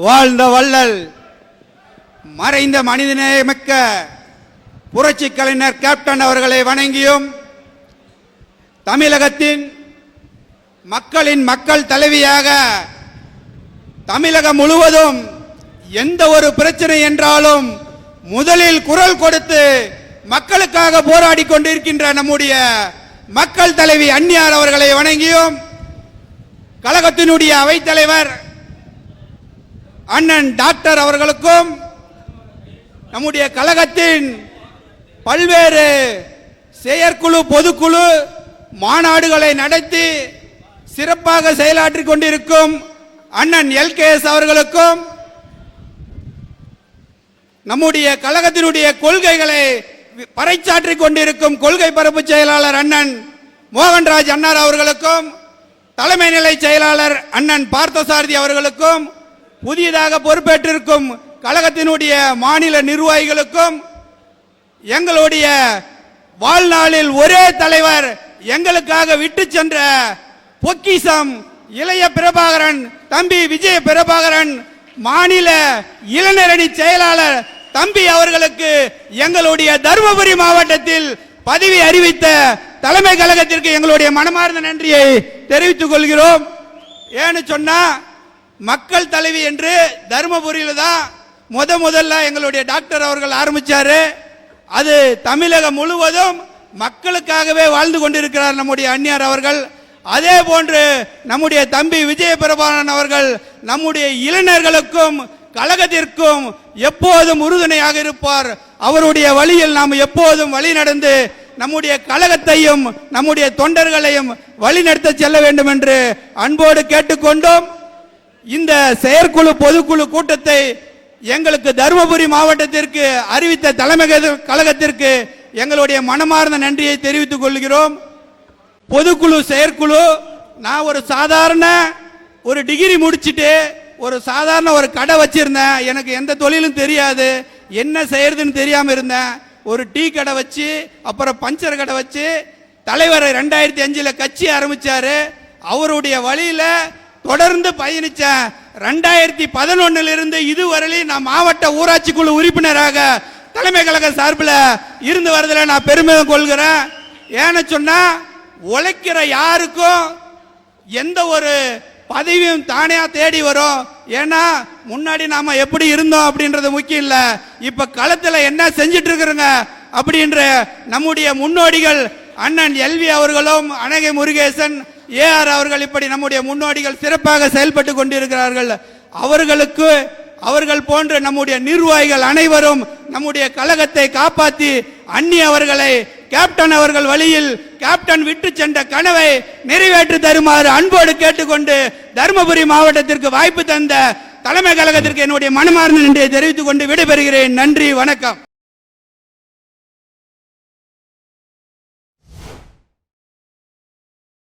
வாழ்ந்த வள்ளல் மறைந்த மனிதநேயமிக்க புரட்சி கலைஞர் கேப்டன் அவர்களை வணங்கியும் தமிழகத்தின் மக்களின் மக்கள் தலைவியாக தமிழகம் முழுவதும் எந்த ஒரு பிரச்சனை என்றாலும் முதலில் குரல் கொடுத்து மக்களுக்காக போராடி கொண்டிருக்கின்ற நம்முடைய மக்கள் தலைவி அந்நியார் அவர்களை வணங்கியும் கழகத்தினுடைய அவைத்தலைவர் அண்ணன் டாக்டர் அவர்களுக்கும் நம்முடைய கழகத்தின் பல்வேறு செயற்குழு பொதுக்குழு மாநாடுகளை நடத்தி சிறப்பாக செயலாற்றிக் கொண்டிருக்கும் அண்ணன் எல்கேஎஸ் அவர்களுக்கும் நம்முடைய கழகத்தினுடைய கொள்கைகளை பறைச்சாற்றிக் கொண்டிருக்கும் கொள்கை பரப்பு செயலாளர் அண்ணன் மோகன்ராஜ் அன்னார் அவர்களுக்கும் தலைமை நிலை செயலாளர் அண்ணன் பார்த்தசாரதி அவர்களுக்கும் புதியதாக பொறுப்பேற்றிருக்கும் கழகத்தினுடைய மாநில நிர்வாகிகளுக்கும் எங்களுடைய வாழ்நாளில் ஒரே தலைவர் எங்களுக்காக விட்டு சென்ற பொக்கிசம் இளைய பிரபாகரன் தம்பி விஜய பிரபாகரன் மாநில இளைஞரணி செயலாளர் தம்பி அவர்களுக்கு எங்களுடைய தருமபுரி மாவட்டத்தில் பதவி அறிவித்த தலைமை கழகத்திற்கு எங்களுடைய மனமார்ந்த நன்றியை தெரிவித்துக் கொள்கிறோம். ஏன்னு சொன்னா மக்கள் தலைவி என்று தருமபுரியில் தான் முத முதல்ல எங்களுடைய டாக்டர் அவர்கள் ஆரம்பித்தார் அது தமிழகம் முழுவதும் மக்களுக்காகவே வாழ்ந்து கொண்டிருக்கிறார் நம்முடைய அந்நியார் அவர்கள். அதே போன்று நம்முடைய தம்பி விஜய பிரபாகரன் அவர்கள் நம்முடைய இளைஞர்களுக்கும் கழகத்திற்கும் எப்போதும் உறுதுணையாக இருப்பார். அவருடைய வழியில் நாம் எப்போதும் வழி நடந்து நம்முடைய கழகத்தையும் நம்முடைய தொண்டர்களையும் வழிநடத்த செல்ல வேண்டும் என்று அன்போடு கேட்டுக்கொண்டோம். இந்த செயற்குழு பொதுக்குழு கூட்டத்தை எங்களுக்கு தருமபுரி மாவட்டத்திற்கு அறிவித்த தலைமை கழகத்திற்கு எங்களுடைய மனமார்ந்த நன்றியை தெரிவித்துக் கொள்கிறோம். பொதுக்குழு செயற்குழு நான் ஒரு சாதாரண ஒரு டிகிரி முடிச்சுட்டு ஒரு சாதாரண ஒரு கடை வச்சிருந்தேன். எனக்கு எந்த தொழிலும் தெரியாது. என்ன செய்யறதுன்னு தெரியாம இருந்தேன். ஒரு டீ கடை வச்சு அப்புறம் பஞ்சர் கடை வச்சு தலைவர் ரெண்டாயிரத்தி அஞ்சுல கட்சி ஆரம்பிச்சாரு. அவருடைய வழியில தொடர்ந்து பயணித்தேன் ரெண்டாயிரத்தி பதினொன்னிலிருந்து இதுவரையிலும் நான் மாவட்ட ஊராட்சி குழு உறுப்பினராக தலைமை கழக சார்பில் இருந்து வரதில் நான் பெருமிதம் கொள்கிறேன். ஏன்னு சொன்னால் உழைக்கிற யாருக்கும் எந்த ஒரு பதவியும் தானே தேடி வரும். ஏன்னா முன்னாடி நாம எப்படி இருந்தோம் அப்படின்றது முக்கியம் இல்லை. இப்ப களத்துல என்ன செஞ்சிட்டு இருக்கிறோங்க அப்படின்ற நம்முடைய முன்னோடிகள் அண்ணன் எல்வி அவர்களும் அனகை முருகேசன் ஏஆர் அவர்கள் இப்படி நம்முடைய முன்னோடிகள் சிறப்பாக செயல்பட்டு கொண்டிருக்கிறார்கள். அவர்களுக்கு அவர்கள் போன்ற நம்முடைய நிர்வாகிகள் அனைவரும் நம்முடைய கழகத்தை காப்பாற்றி அன்னி அவர்களை கேப்டன் அவர்கள் வழியில் கேப்டன் விட்டு சென்ற கனவை நிறைவேற்றி தருமாறு அன்போடு கேட்டுக்கொண்டு தருமபுரி மாவட்டத்திற்கு வாய்ப்பு தந்த தலைமை கழகத்திற்கு என்னுடைய மனமார்ந்த நன்றியை தெரிவித்துக் கொண்டு விடைபெறுகிறேன். நன்றி வணக்கம்.